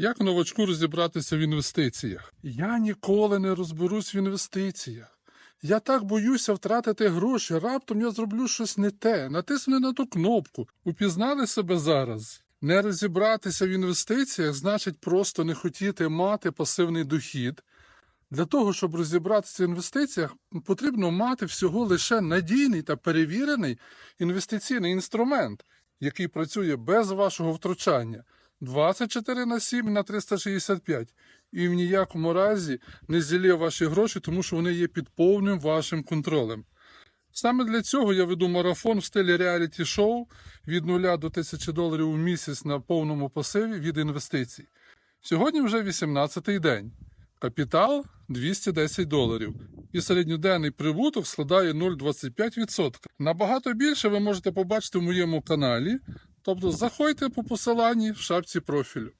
Як новачку розібратися в інвестиціях? Я ніколи не розберусь в інвестиціях. Я так боюся втратити гроші, раптом я зроблю щось не те, натисну на ту кнопку. Упізнали себе зараз. Не розібратися в інвестиціях значить просто не хотіти мати пасивний дохід. Для того, щоб розібратися в інвестиціях, потрібно мати всього лише надійний та перевірений інвестиційний інструмент, який працює без вашого втручання 24 на 7 на 365 і в ніякому разі не зілє ваші гроші, тому що вони є під повним вашим контролем. Саме для цього я веду марафон в стилі реаліті-шоу від 0 до 1000 доларів у місяць на повному пасиві від інвестицій. Сьогодні вже 18-й день. Капітал 210 доларів. І середньоденний прибуток складає 0,25%. Набагато більше ви можете побачити в моєму каналі. Тобто заходьте по посиланні в шапці профілю.